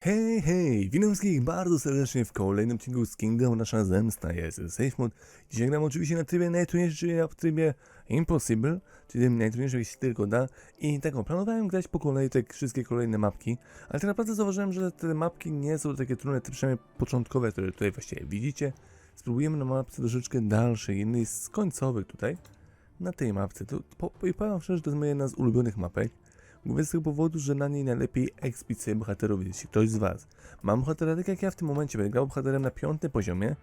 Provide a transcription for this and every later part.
Hej, hej! Witam wszystkich bardzo serdecznie w kolejnym odcinku z Kingdom Nasza Zemsta. Ja jestem Safe Mode. Dzisiaj gram oczywiście na trybie najtrudniejszym, czyli w trybie Impossible, czyli tym najtrudniejszym, jeśli tylko da. I tak, planowałem grać po kolei te wszystkie kolejne mapki, ale tak naprawdę zauważyłem, że te mapki nie są takie trudne, te przynajmniej początkowe, które tutaj właściwie widzicie. Spróbujemy na mapce troszeczkę dalszej, jednej z końcowych tutaj, na tej mapce. To, po, I powiem szczerze, że to jest jedna z ulubionych mapek. Mówię z tego powodu, że na niej najlepiej ekspić sobie bohaterów, jeśli ktoś z Was ma bohatera, tak jak ja w tym momencie będę grał bohaterem na piątym poziomie,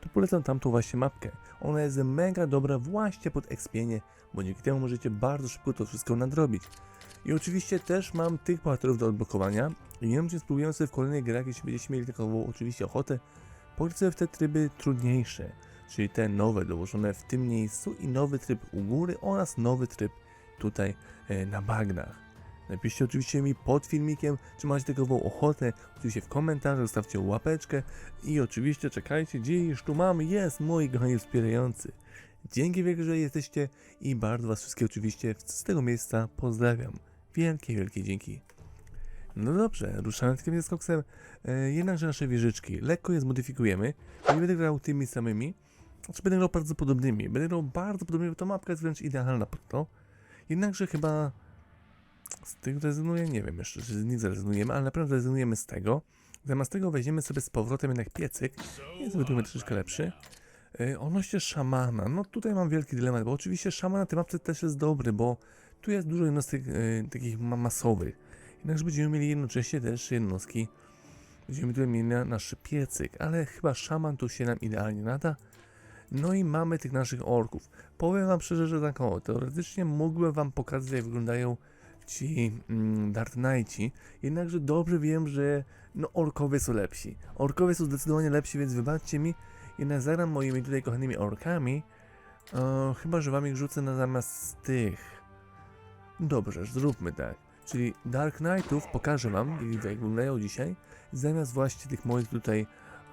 to polecam tamtą właśnie mapkę. Ona jest mega dobra właśnie pod ekspienie, bo dzięki temu możecie bardzo szybko to wszystko nadrobić. I oczywiście też mam tych bohaterów do odblokowania i nie wiem, czy spróbujemy sobie w kolejnych grach, jeśli będziecie mieli taką oczywiście ochotę, pograć sobie w te tryby trudniejsze, czyli te nowe dołożone w tym miejscu i nowy tryb u góry oraz nowy tryb tutaj e, na bagnach. Napiszcie oczywiście mi pod filmikiem, czy macie taką ochotę. Oczywiście w komentarzach zostawcie łapeczkę i oczywiście czekajcie, gdzie już tu mam, jest moi kochani wspierający. Dzięki wielkie, że jesteście i bardzo was wszystkich oczywiście z tego miejsca pozdrawiam. Wielkie, wielkie dzięki. No dobrze, ruszamy takim skoksem. E, jednakże nasze wieżyczki lekko je zmodyfikujemy. Nie będę grał tymi samymi, znaczy będę grał bardzo podobnymi. Będę grał bardzo podobnymi, bo ta mapka jest wręcz idealna pod to. Jednakże chyba z tych rezygnuję, nie wiem jeszcze, czy z nich zrezygnujemy, ale na pewno zrezygnujemy z tego. Zamiast tego weźmiemy sobie z powrotem jednak piecyk i zrobimy troszeczkę lepszy. Yy, odnośnie szamana, no tutaj mam wielki dylemat, bo oczywiście szaman na tej mapce też jest dobry, bo tu jest dużo jednostek yy, takich ma masowych. Jednakże będziemy mieli jednocześnie też jednostki, będziemy tutaj mieli na, nasz piecyk, ale chyba szaman tu się nam idealnie nada. No i mamy tych naszych orków. Powiem wam szczerze, że tak o, teoretycznie mógłbym wam pokazać jak wyglądają ci mm, Dark Knighti, jednakże dobrze wiem, że no orkowie są lepsi. Orkowie są zdecydowanie lepsi, więc wybaczcie mi, jednak zagram moimi tutaj kochanymi orkami, e, chyba, że wam ich rzucę na zamiast tych. Dobrze, zróbmy tak. Czyli Dark Knightów pokażę wam, jak wyglądają dzisiaj, zamiast właśnie tych moich tutaj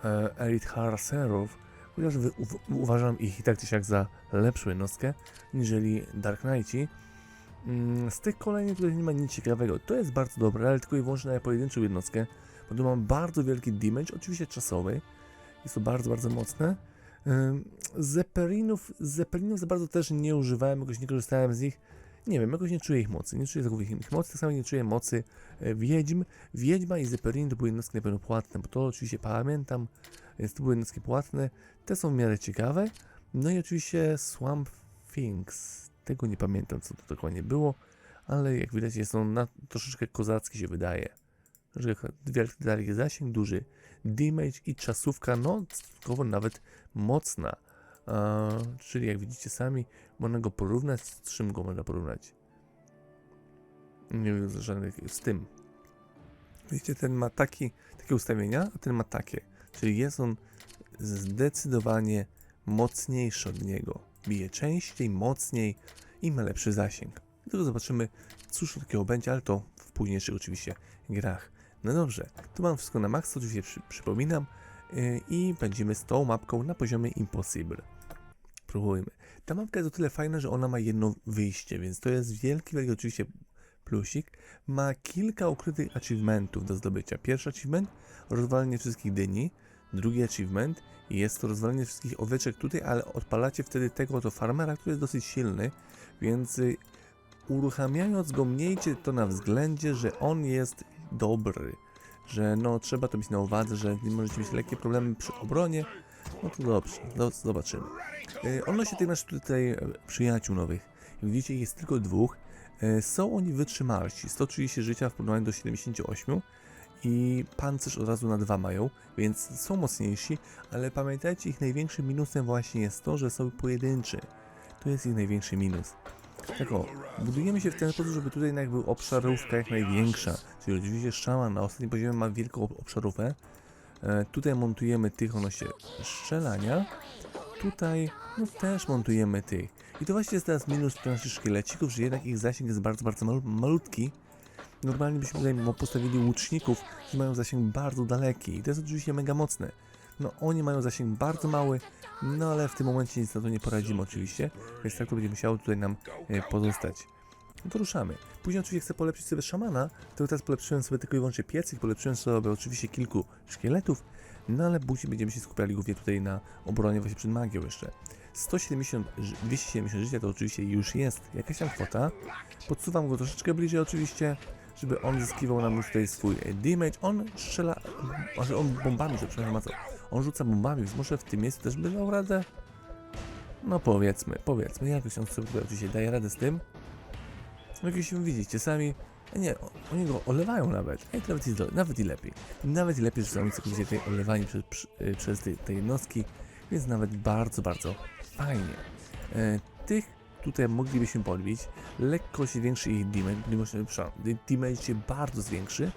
e, Elite Harcerów, chociaż wy, u, uważam ich i tak czy siak za lepszą jednostkę, niżeli Dark Knighti. Mm, Z tych kolejnych tutaj nie ma nic ciekawego. To jest bardzo dobre, ale tylko i wyłącznie na pojedynczą jednostkę, bo tu mam bardzo wielki damage, oczywiście czasowy. Jest to bardzo, bardzo mocne. Ym, Zeppelinów, Zeppelinów za bardzo też nie używałem, jakoś nie korzystałem z nich. Nie wiem, jakoś nie czuję ich mocy. Nie czuję takowych ich mocy, tak samo nie czuję mocy e, wiedźm. Wiedźma i Zeppelin to były jednostki na pewno płatne, bo to oczywiście pamiętam, więc to były jednostki płatne. Te są w miarę ciekawe. No i oczywiście Swamp Things. Tego nie pamiętam, co to dokładnie było, ale jak widać jest on na, troszeczkę kozacki się wydaje. Wielki daleki zasięg, duży damage i czasówka, no stosunkowo nawet mocna. A, czyli jak widzicie sami, można go porównać, z czym go można porównać? Nie wiem, z tym. Widzicie, ten ma taki, takie ustawienia, a ten ma takie. Czyli jest on zdecydowanie mocniejszy od niego. Bije częściej, mocniej i ma lepszy zasięg. Tylko zobaczymy, cóż takiego będzie, ale to w późniejszych oczywiście grach. No dobrze, tu mam wszystko na max, oczywiście przy, przypominam yy, i będziemy z tą mapką na poziomie Impossible. Próbujmy. Ta mapka jest o tyle fajna, że ona ma jedno wyjście, więc to jest wielki, wielki oczywiście plusik. Ma kilka ukrytych achievementów do zdobycia. Pierwszy achievement, rozwalenie wszystkich dyni. Drugi achievement jest to rozwalenie wszystkich owieczek tutaj, ale odpalacie wtedy tego oto farmera, który jest dosyć silny, więc y, uruchamiając go miejcie to na względzie, że on jest dobry, że no trzeba to mieć na uwadze, że możecie mieć lekkie problemy przy obronie, no to dobrze, no, zobaczymy. Yy, odnośnie tych naszych tutaj e, przyjaciół nowych, jak widzicie ich jest tylko dwóch, e, są oni wytrzymalsi, 130 życia w porównaniu do 78 i pancerz od razu na dwa mają, więc są mocniejsi, ale pamiętajcie, ich największym minusem właśnie jest to, że są pojedynczy. To jest ich największy minus. Tak o, budujemy się w ten sposób, żeby tutaj jakby obszarówka jak największa, czyli oczywiście szaman na ostatnim poziomie ma wielką ob- obszarówkę. E, tutaj montujemy tych odnośnie strzelania, tutaj no też montujemy tych. I to właśnie jest teraz minus naszych szkielecików, że jednak ich zasięg jest bardzo, bardzo mal malutki. Normalnie byśmy tutaj postawili łuczników, którzy mają zasięg bardzo daleki i to jest oczywiście mega mocne. No oni mają zasięg bardzo mały, no ale w tym momencie nic na to nie poradzimy oczywiście, więc tak to będzie musiało tutaj nam e, pozostać. No to ruszamy. Później oczywiście chcę polepszyć sobie szamana, to teraz polepszyłem sobie tylko i wyłącznie piecyk, polepszyłem sobie oczywiście kilku szkieletów, no ale później będziemy się skupiali głównie tutaj na obronie właśnie przed magią jeszcze. 170, ży- 270 życia to oczywiście już jest jakaś tam kwota. Podsuwam go troszeczkę bliżej oczywiście, żeby on zyskiwał nam już tutaj swój e, damage. On strzela, może on bombami, że przepraszam co. On rzuca bombami, więc może w tym miejscu też by dał radę? No powiedzmy, powiedzmy, jakoś on sobie oczywiście daje radę z tym. Jak się widzicie sami, a nie, oni go olewają nawet, Ej, nawet, do- nawet i lepiej. Nawet i lepiej, że są tutaj olewani przez, y, przez te, te jednostki, więc nawet bardzo, bardzo fajnie. E, tych tutaj moglibyśmy podbić, lekko się zwiększy ich damage, damage, się bardzo zwiększy.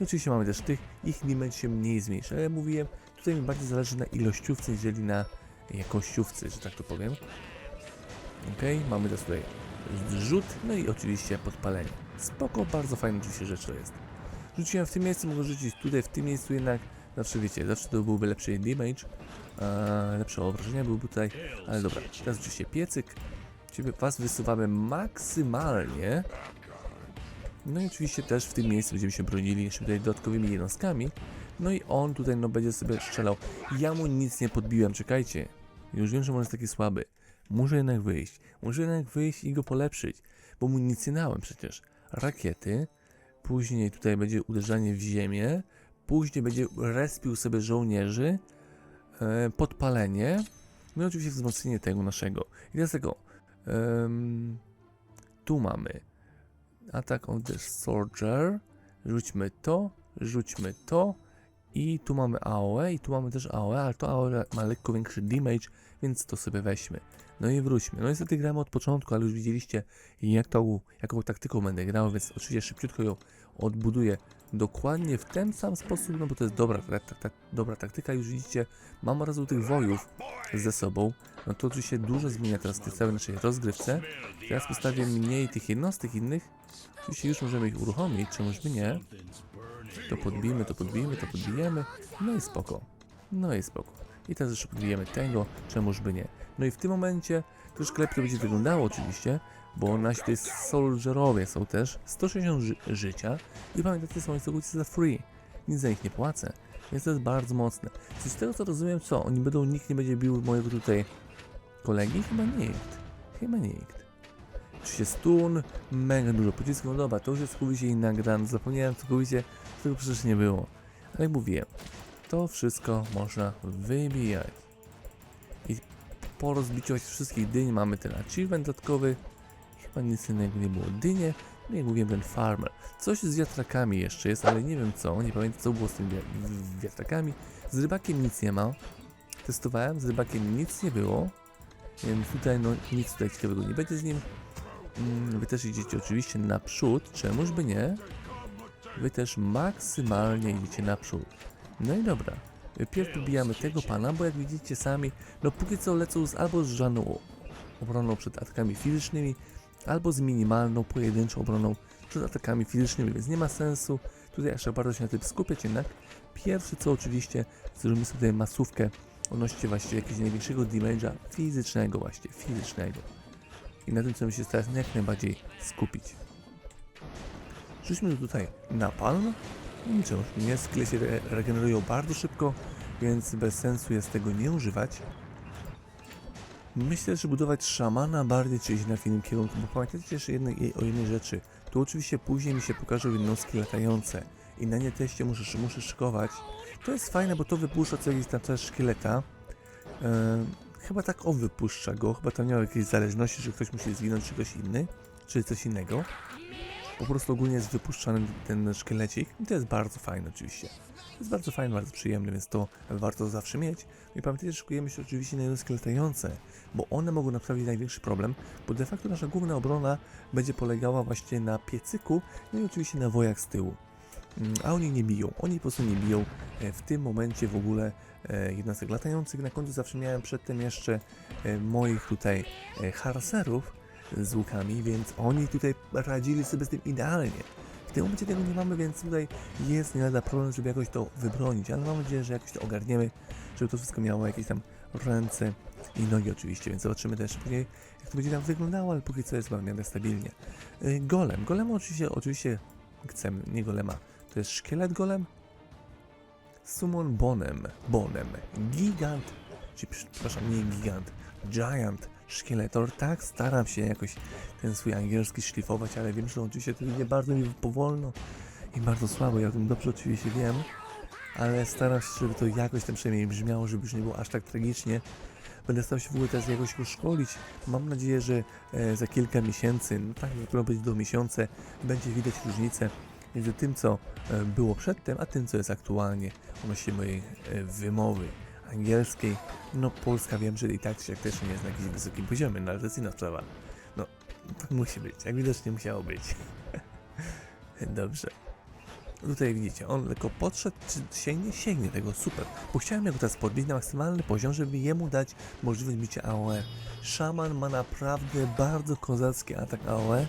I oczywiście mamy też tych, ich damage się mniej zmniejszy, ale mówiłem, tutaj mi bardziej zależy na ilościówce, niżeli na jakościówce, że tak to powiem. Ok, mamy też tutaj zrzut, no i oczywiście podpalenie. Spoko, bardzo fajna oczywiście rzecz to jest. Rzuciłem w tym miejscu, mogę rzucić tutaj, w tym miejscu jednak, zawsze wiecie, zawsze to byłby lepszy damage, e, lepsze obrażenia byłby tutaj, ale dobra, teraz oczywiście piecyk, Ciebie, was wysuwamy maksymalnie, no i oczywiście też w tym miejscu będziemy się bronili jeszcze tutaj dodatkowymi jednostkami, no i on tutaj no będzie sobie strzelał, ja mu nic nie podbiłem, czekajcie, już wiem, że on jest taki słaby, muszę jednak wyjść, muszę jednak wyjść i go polepszyć, bo mu nic nie dałem przecież. Rakiety, później tutaj będzie uderzanie w ziemię, później będzie respił sobie żołnierzy, e, podpalenie, no i oczywiście wzmocnienie tego naszego. I teraz tego, em, tu mamy. Atak on the soldier, rzućmy to, rzućmy to i tu mamy AOE i tu mamy też AOE, ale to AOE ma lekko większy damage, więc to sobie weźmy. No i wróćmy. No niestety gramy od początku, ale już widzieliście jak to, jaką taktyką będę grał, więc oczywiście szybciutko ją odbuduję dokładnie w ten sam sposób, no bo to jest dobra, tak, tak, tak, dobra taktyka. Już widzicie, mam od razu tych wojów ze sobą. No to oczywiście dużo zmienia teraz w tej całej naszej rozgrywce. Teraz postawię mniej tych jednostek innych. Oczywiście już możemy ich uruchomić, czemuż by nie. To podbijmy, to podbijmy, to podbijemy. No i spoko. No i spoko. I teraz jeszcze podbijemy tego, czemuż by nie. No i w tym momencie troszkę lepiej to będzie wyglądało oczywiście, bo nasi jest soldierowie są też, 160 ży życia i pamiętajcie, są całkowicie za free, nic za nich nie płacę, więc to jest bardzo mocne. Z tego co rozumiem, co, oni będą, nikt nie będzie bił mojego tutaj kolegi? Chyba nikt, chyba nikt. Oczywiście stun, mega dużo pocisków, no dobra, to już jest całkowicie inna gra, no zapomniałem całkowicie, tego przecież nie było. Ale jak mówiłem, to wszystko można wybijać. I po rozbiciu wszystkich dyń mamy ten achievement dodatkowy. Chyba nic innego nie było. Dynie, no jak mówiłem, ten farmer. Coś z wiatrakami jeszcze jest, ale nie wiem co. Nie pamiętam co było z tymi wi- wi- wiatrakami. Z rybakiem nic nie ma. Testowałem, z rybakiem nic nie było. Więc tutaj no nic tutaj ciekawego nie będzie z nim. Mm, Wy też idziecie oczywiście naprzód, czemuż by nie? Wy też maksymalnie idziecie naprzód. No i dobra. Pierw pobijamy tego pana, bo jak widzicie sami, no póki co lecą z, albo z żadną obroną przed atakami fizycznymi, albo z minimalną, pojedynczą obroną przed atakami fizycznymi, więc nie ma sensu tutaj tak bardzo się na tym skupiać jednak. Pierwszy co oczywiście, zrobimy sobie masówkę odnośnie właśnie jakiegoś największego damage'a fizycznego właśnie, fizycznego. I na tym mi się teraz jak najbardziej skupić. Rzućmy tutaj na palm. Niczym, nie, skille się re regenerują bardzo szybko, więc bez sensu jest tego nie używać. Myślę, że budować szamana bardziej czy iść na innym kierunku, bo pamiętajcie jeszcze jednej, o jednej rzeczy. Tu oczywiście później mi się pokażą jednostki latające i na nie też się muszę, muszę szykować. To jest fajne, bo to wypuszcza co jakiś tam też szkieleta. Ehm, chyba tak on wypuszcza go, chyba tam miał jakieś zależności, że ktoś musi zwinąć czy ktoś inny, czy coś innego. Po prostu ogólnie jest wypuszczany ten szkielecik i to jest bardzo fajne oczywiście. To jest bardzo fajne, bardzo przyjemne, więc to warto zawsze mieć. No i pamiętajcie, że szykujemy się oczywiście na jednostki latające, bo one mogą naprawić największy problem, bo de facto nasza główna obrona będzie polegała właśnie na piecyku, no i oczywiście na wojach z tyłu. Mm, A oni nie biją, oni po prostu nie biją e, w tym momencie w ogóle e, jednostek latających. Na końcu zawsze miałem przedtem jeszcze e, moich tutaj harcerów z łukami, więc oni tutaj radzili sobie z tym idealnie. W tym momencie tego nie mamy, więc tutaj jest nie lada problem, żeby jakoś to wybronić, ale mam nadzieję, że jakoś to ogarniemy, żeby to wszystko miało jakieś tam ręce i nogi oczywiście, więc zobaczymy też później, jak to będzie tam wyglądało, ale póki co jest w miarę stabilnie. Golem. Golem oczywiście, oczywiście chcemy, nie golema. To jest szkielet golem? Summon Bonem. Bonem. Gigant. Czy, przepraszam, nie gigant. Giant. Szkieletor. Tak, staram się jakoś ten swój angielski szlifować, ale wiem, że oczywiście to idzie bardzo mi powolno i bardzo słabo. Ja o tym dobrze oczywiście wiem, ale staram się, żeby to jakoś tam przynajmniej brzmiało, żeby już nie było aż tak tragicznie. Będę starał się w ogóle teraz jakoś go szkolić. Mam nadzieję, że e, za kilka miesięcy, no tak, jak być do miesiące, będzie widać różnicę między tym, co e, było przedtem, a tym, co jest aktualnie odnośnie mojej e, wymowy angielskiej. No, Polska wiem, że i tak jak też nie jest na jakimś wysokim poziomie, no ale to jest inna sprawa. No, tak musi być. Jak widać, nie musiało być. Dobrze. Tutaj widzicie, on tylko podszedł, czy sięgnie? Sięgnie tego, super. Bo chciałem go teraz podbić na maksymalny poziom, żeby jemu dać możliwość bicia AOE. Szaman ma naprawdę bardzo kozacki atak AOE.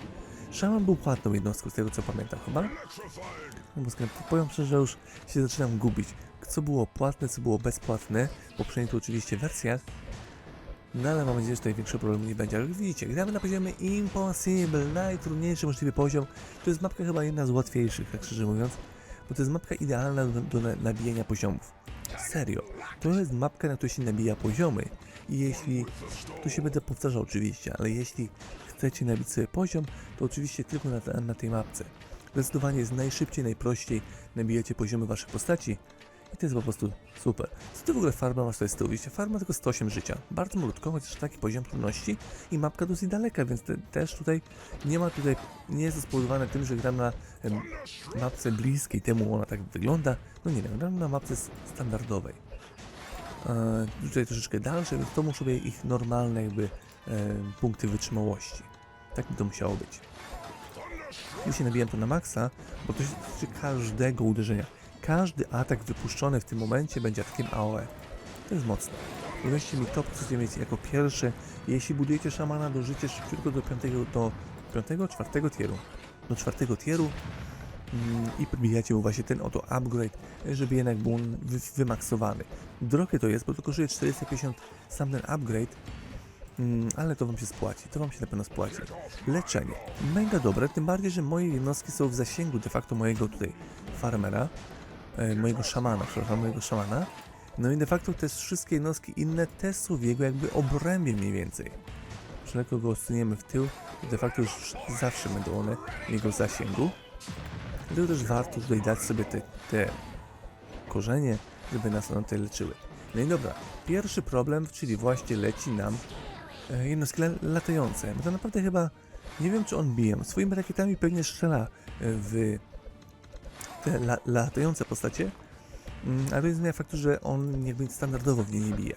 Szaman był płatną jednostką, z tego co pamiętam chyba. No bo powiem szczerze, że już się zaczynam gubić. Co było płatne, co było bezpłatne, w poprzednich to oczywiście wersjach. No ale mam nadzieję, że tutaj większego problemu nie będzie. Ale jak widzicie, gramy na poziomie Impossible, najtrudniejszy możliwy poziom. To jest mapka chyba jedna z łatwiejszych, tak szczerze mówiąc. Bo to jest mapka idealna do, do na- nabijania poziomów. Serio. To jest mapka, na której się nabija poziomy. I jeśli, tu się będę powtarzał oczywiście, ale jeśli chcecie nabić sobie poziom, to oczywiście tylko na, na tej mapce. Zdecydowanie jest najszybciej, najprościej nabijacie poziomy waszych postaci. I to jest po prostu super. Co ty w ogóle farma masz tutaj z tyłu? Widzicie, farma tylko 108 życia. Bardzo malutko, chociaż taki poziom trudności i mapka dosyć daleka, więc te, też tutaj nie ma tutaj, nie jest to spowodowane tym, że gram na em, mapce bliskiej temu ona tak wygląda. No nie wiem, gram na mapce standardowej. E, tutaj troszeczkę dalsze, więc to muszą być ich normalne jakby punkty wytrzymałości. Tak by to musiało być. Dzisiaj nabijam to na maksa, bo to się dotyczy każdego uderzenia. Każdy atak wypuszczony w tym momencie będzie atakiem AOE. To jest mocne. Powiedzcie mi to, co chcecie mieć jako pierwsze, jeśli budujecie szamana do życia szybciutko do piątego, do piątego, czwartego tieru. Do czwartego tieru mm, i podbijacie mu właśnie ten oto upgrade, żeby jednak był on wy, wymaksowany. Drogie to jest, bo to kosztuje 450 sam ten upgrade, Mm, ale to wam się spłaci, to wam się na pewno spłaci. Leczenie. Mega dobre, tym bardziej, że moje jednostki są w zasięgu de facto mojego tutaj farmera, e, mojego szamana, przepraszam, mojego szamana. No i de facto te wszystkie jednostki inne też są w jego jakby obrębie mniej więcej. Wszelako go osuniemy w tył, de facto już zawsze będą one w jego zasięgu. Dlatego też warto tutaj dać sobie te, te korzenie, żeby nas one tutaj leczyły. No i dobra, pierwszy problem, czyli właśnie leci nam jednostki la- latające. Bo to naprawdę chyba, nie wiem czy on bije, swoimi rakietami pewnie strzela e, w te la, latające postacie, mm, ale to nie zmienia faktu, że on jakby standardowo w nie nie bije.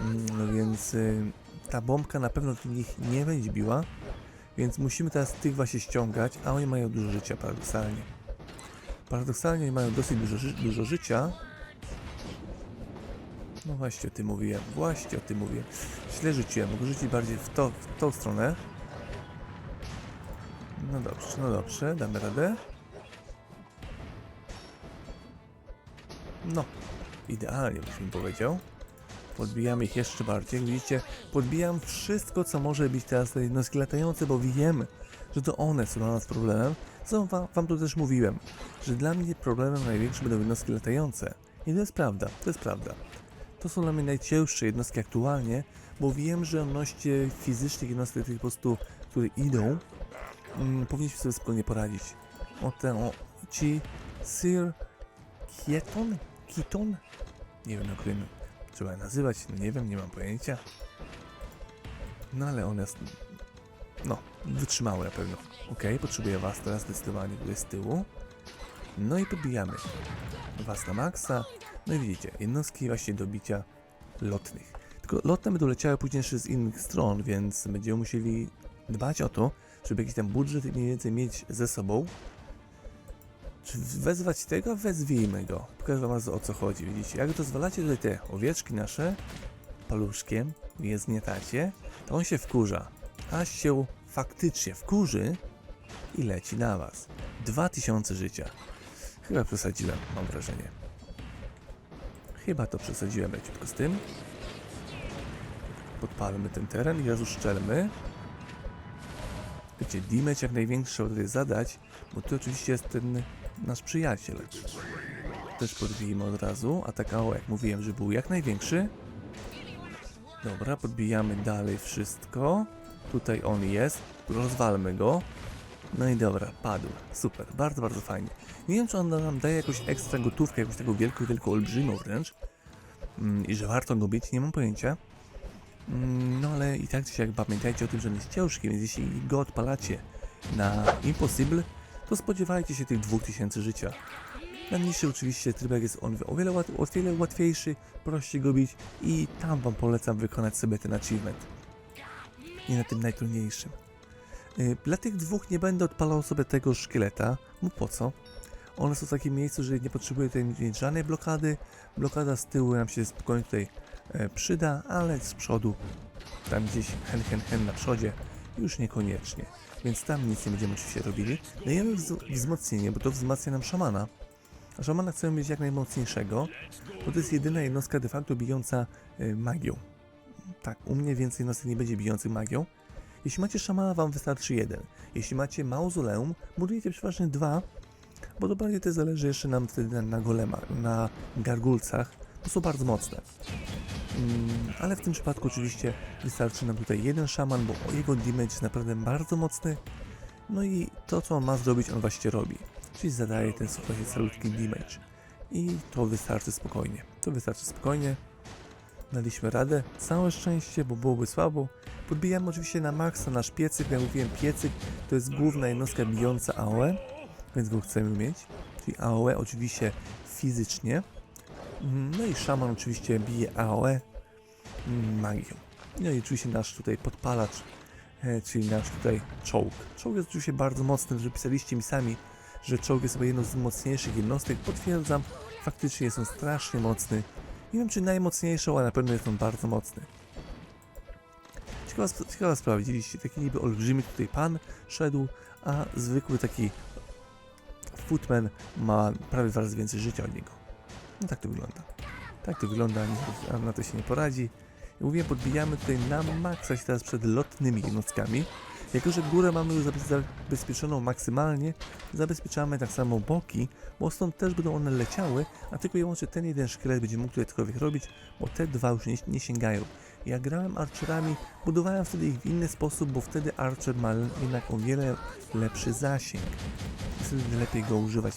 Mm, No więc y, ta bombka na pewno do nich nie będzie biła, więc musimy teraz tych właśnie ściągać, a oni mają dużo życia paradoksalnie. Paradoksalnie mają dosyć dużo, dużo życia. No właśnie o tym mówiłem, właśnie o tym mówiłem. Źle rzuciłem, mogę rzucić bardziej w, to, w tą stronę. No dobrze, no dobrze, damy radę. No, idealnie byś mi powiedział. Podbijamy ich jeszcze bardziej. Widzicie, podbijam wszystko, co może być teraz te jednostki latające, bo wiemy, że to one są dla nas problemem. Co wam, wam tu też mówiłem, że dla mnie problemem największym będą jednostki latające. I to jest prawda, to jest prawda. To są dla mnie najcięższe jednostki aktualnie, bo wiem, że odnośnie fizycznych jednostek, tych po prostu, które idą, mm, powinniśmy sobie spokojnie poradzić. O ten, o, ci Sir Kieton? Kiton? Nie wiem, na którym trzeba je nazywać, nie wiem, nie mam pojęcia. No ale one, s- no, wytrzymały na pewno. Ok, potrzebuję was teraz zdecydowanie tutaj z tyłu. No i podbijamy was na maksa. No i widzicie, jednostki właśnie do bicia lotnych. Tylko lotne będą leciały później jeszcze z innych stron, więc będziemy musieli dbać o to, żeby jakiś tam budżet mniej więcej mieć ze sobą. Czy wezwać tego? Wezwijmy go. Pokażę wam o co chodzi, widzicie. Jak to zwalacie tutaj te owieczki nasze paluszkiem, je zgniatacie, to on się wkurza. Aż się faktycznie wkurzy i leci na was. 2000 życia. Chyba przesadziłem, mam wrażenie. Chyba to przesadziłem leciutko z tym. podpalmy ten teren i razu szczelmy. Wiecie, damage jak największy tutaj zadać, bo tu oczywiście jest ten nasz przyjaciel. Też podbijmy od razu. Atak AO, jak mówiłem, że był jak największy. Dobra, podbijamy dalej wszystko. Tutaj on jest. Rozwalmy go. No i dobra, padł. Super, bardzo, bardzo fajnie. Nie wiem, czy on nam daje jakąś ekstra gotówkę, jakąś taką wielką, wielką olbrzymią wręcz. Mm, I że warto go mieć, nie mam pojęcia. Mm, No ale i tak czy siak pamiętajcie o tym, że on jest ciężki, więc jeśli go odpalacie na Impossible, to spodziewajcie się tych 2000 życia. Na niższy oczywiście trybek jest on o wiele, łat, o wiele łatwiejszy, prościej go bić i tam wam polecam wykonać sobie ten achievement. Nie na tym najtrudniejszym. Y, Dla tych dwóch nie będę odpalał sobie tego szkieleta, bo po co? One są w takim miejscu, że nie potrzebuję tutaj żadnej blokady. Blokada z tyłu nam się spokojnie tutaj e, przyda, ale z przodu, tam gdzieś hen hen hen na przodzie, już niekoniecznie. Więc tam nic nie będziemy oczywiście robili. Dajemy wz- wzmocnienie, bo to wzmacnia nam szamana. A szamana chcemy mieć jak najmocniejszego, bo to jest jedyna jednostka de facto bijąca e, magią. Tak, u mnie więcej jednostek nie będzie bijących magią. Jeśli macie szamana, wam wystarczy jeden. Jeśli macie mauzoleum, budujecie przeważnie dwa, bo bardziej to zależy jeszcze nam wtedy na, na golemach, na gargulcach, bo są bardzo mocne. Mm, ale w tym przypadku oczywiście wystarczy nam tutaj jeden szaman, bo jego damage jest naprawdę bardzo mocny. No i to, co on ma zrobić, on właśnie robi. Czyli zadaje ten słuchajcie salutki damage. I to wystarczy spokojnie. To wystarczy spokojnie. Daliśmy radę. Całe szczęście, bo byłoby słabo. Podbijamy oczywiście na maksa nasz piecyk. Jak mówiłem, piecyk to jest główna jednostka bijąca AOE, więc go chcemy mieć. Czyli AOE oczywiście fizycznie. No i szaman oczywiście bije AOE magią. No i oczywiście nasz tutaj podpalacz, e, czyli nasz tutaj czołg. Czołg jest oczywiście bardzo mocny, że pisaliście mi sami, że czołg jest chyba jedną z mocniejszych jednostek. Potwierdzam, faktycznie jest on strasznie mocny. Nie wiem czy najmocniejszą, ale na pewno jest on bardzo mocny. Ciekawa, ciekawa sprawa, widzieliście, taki niby olbrzymi tutaj pan szedł, a zwykły taki footman ma prawie dwa razy więcej życia od niego. No tak to wygląda. Tak to wygląda, a na to się nie poradzi. Jak mówiłem, podbijamy tutaj na maksa się teraz przed lotnymi jednostkami. Jako, że górę mamy już zabe- zabezpieczoną maksymalnie, zabezpieczamy tak samo boki, bo stąd też będą one leciały, a tylko i wyłącznie ten jeden szkielet będzie mógł tutaj cokolwiek robić, bo te dwa już nie, nie sięgają. Jak grałem archerami, budowałem wtedy ich w inny sposób, bo wtedy archer ma jednak o wiele lepszy zasięg. Wtedy lepiej go używać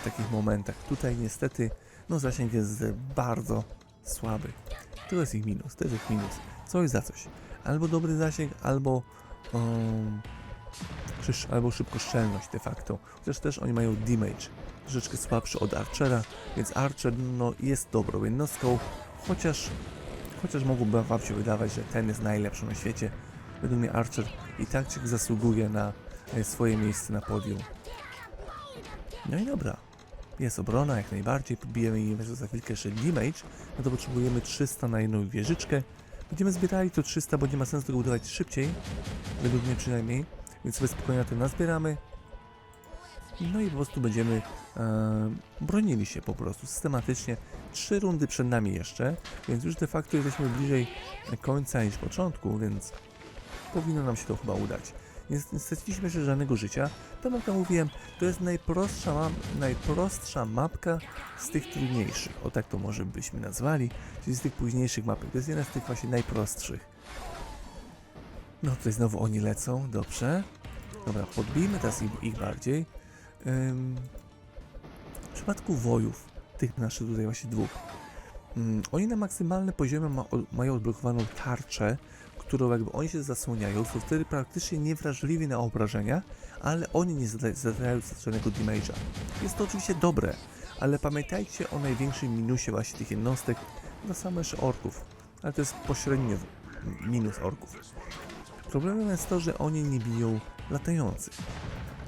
w takich momentach. Tutaj niestety, no zasięg jest bardzo słaby. To jest ich minus, to jest ich minus. Coś za coś. Albo dobry zasięg, albo um, krzyż, albo szybkoszczelność de facto. Chociaż też oni mają damage troszeczkę słabszy od Archera, więc Archer no, jest dobrą jednostką, chociaż chociaż mogłoby wam się wydawać, że ten jest najlepszy na świecie. Według mnie Archer i tak czy zasługuje na e, swoje miejsce na podium. No i dobra. Jest obrona jak najbardziej, podbijemy i za chwilkę jeszcze damage, no to potrzebujemy 300 na jedną wieżyczkę. Będziemy zbierali to 300, bo nie ma sensu tego budować szybciej, według mnie przynajmniej, więc sobie spokojnie na to nazbieramy. No i po prostu będziemy e, bronili się po prostu systematycznie. Trzy rundy przed nami jeszcze, więc już de facto jesteśmy bliżej końca niż początku, więc powinno nam się to chyba udać. Nie, straciliśmy jeszcze żadnego życia. To jak mówiłem, to jest najprostsza, ma najprostsza mapka z tych trudniejszych. O tak to może byśmy nazwali, czyli z tych późniejszych mapek. To jest jedna z tych właśnie najprostszych. No tutaj znowu oni lecą, dobrze. Dobra, podbijmy teraz ich, ich bardziej. Ym, w przypadku wojów, tych naszych tutaj właśnie dwóch, ym, oni na maksymalnym poziomie ma, mają odblokowaną tarczę, którą jakby oni się zasłaniają, są wtedy praktycznie niewrażliwi na obrażenia, ale oni nie zada- zadają żadnego damage'a. Jest to oczywiście dobre, ale pamiętajcie o największym minusie właśnie tych jednostek, na same jeszcze orków, ale to jest pośrednio minus orków. Problemem jest to, że oni nie biją latających.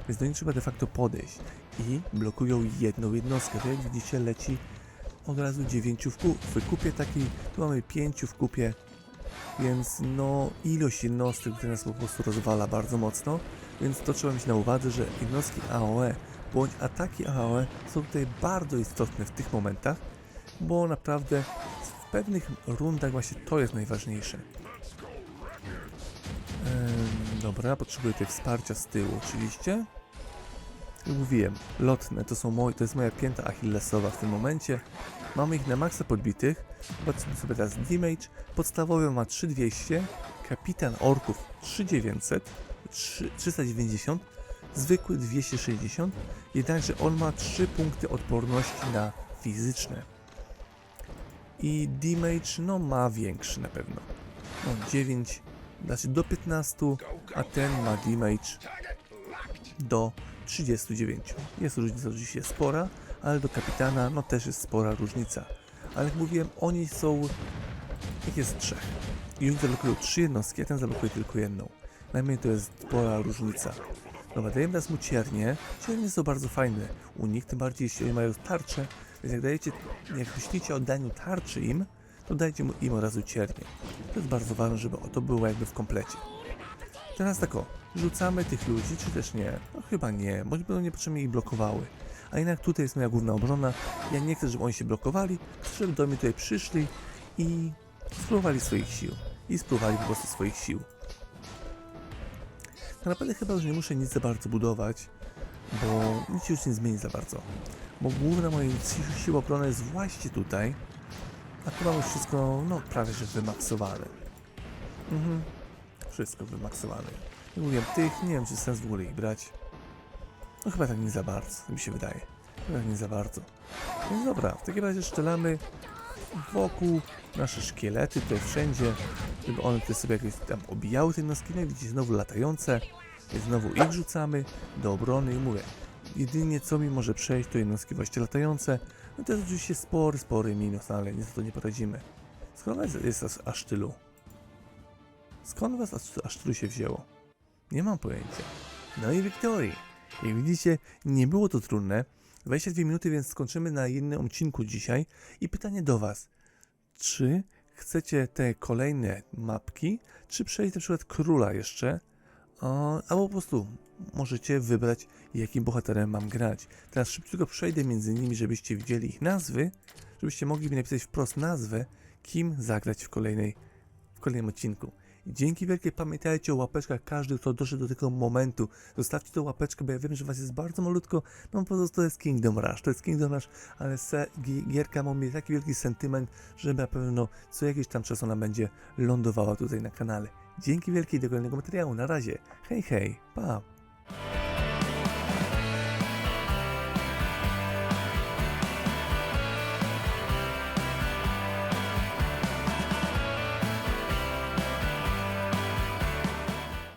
Więc do nich trzeba de facto podejść i blokują jedną jednostkę. To jak widzicie leci od razu dziewięciu w, ku- w wykupie takiej, tu mamy pięciu w kupie, więc no ilość jednostek tutaj nas po prostu rozwala bardzo mocno, więc to trzeba mieć na uwadze, że jednostki AOE bądź ataki AOE są tutaj bardzo istotne w tych momentach, bo naprawdę w pewnych rundach właśnie to jest najważniejsze. Em, dobra, potrzebuję tutaj wsparcia z tyłu oczywiście. Mówiłem, lotne to są moi, to jest moja pięta achillesowa w tym momencie. Mamy ich na maksa podbitych. Zobaczmy sobie teraz damage. Podstawowy ma 3200, kapitan orków 3900, 3, 390, zwykły 260, jednakże on ma 3 punkty odporności na fizyczne. I damage no ma większy na pewno. No 9, znaczy do 15, a ten ma damage do 39. Jest różnica oczywiście spora, ale do kapitana no też jest spora różnica. Ale jak mówiłem, oni są... Ich jest trzech. I oni zablokują trzy jednostki, a ten zablokuje tylko jedną. Najmniej to jest spora różnica. Dobra, dajemy teraz mu ciernie. Ciernie są bardzo fajne u nich, tym bardziej jeśli mają tarczę. Więc jak dajecie, jak myślicie o daniu tarczy im, to dajcie mu im od razu ciernie. To jest bardzo ważne, żeby to było jakby w komplecie. Teraz tak o, rzucamy tych ludzi, czy też nie? No chyba nie, bądź będą niepotrzebnie ich blokowały. A jednak tutaj jest moja główna obrona. Ja nie chcę, żeby oni się blokowali, chcę, żeby do mnie tutaj przyszli i spróbowali swoich sił. I spróbowali po prostu swoich sił. Tak naprawdę chyba już nie muszę nic za bardzo budować, bo nic już nie zmieni za bardzo. Bo główna moja si- siła obrony jest właśnie tutaj, a tu mam już wszystko, no prawie że wymaksowane. Mhm. Wszystko wymaksowane. Mówiłem, tych nie wiem, czy sens w ogóle ich brać. No chyba tak nie za bardzo, mi się wydaje. Chyba tak nie za bardzo. Więc dobra, w takim razie szczelamy wokół nasze szkielety, tutaj wszędzie, żeby one tutaj sobie jakieś tam obijały te jednostki. No i widzicie, znowu latające, więc znowu ich rzucamy do obrony i mówię, jedynie co mi może przejść to jednostki właśnie latające. No to jest oczywiście spory, spory minus, no ale nic to nie poradzimy. Skąd jest, aż tylu? Skąd was aż, tylu się wzięło? Nie mam pojęcia. No i Wiktorii. Jak widzicie, nie było to trudne. 22 minuty, więc skończymy na jednym odcinku dzisiaj. I pytanie do Was. Czy chcecie te kolejne mapki, czy przejść na przykład króla jeszcze? Albo po prostu możecie wybrać, jakim bohaterem mam grać. Teraz szybciutko przejdę między nimi, żebyście widzieli ich nazwy, żebyście mogli mi napisać wprost nazwę, kim zagrać w kolejnej w kolejnym odcinku. Dzięki wielkie, pamiętajcie o łapeczkach, każdy kto doszedł do tego momentu, zostawcie tą łapeczkę, bo ja wiem, że was jest bardzo malutko, no po prostu to jest Kingdom Rush, to jest Kingdom Rush, ale se, gi- gierka ma mi taki wielki sentyment, że na pewno co jakiś tam czas ona będzie lądowała tutaj na kanale. Dzięki wielkie do kolejnego materiału, na razie, hej hej, pa!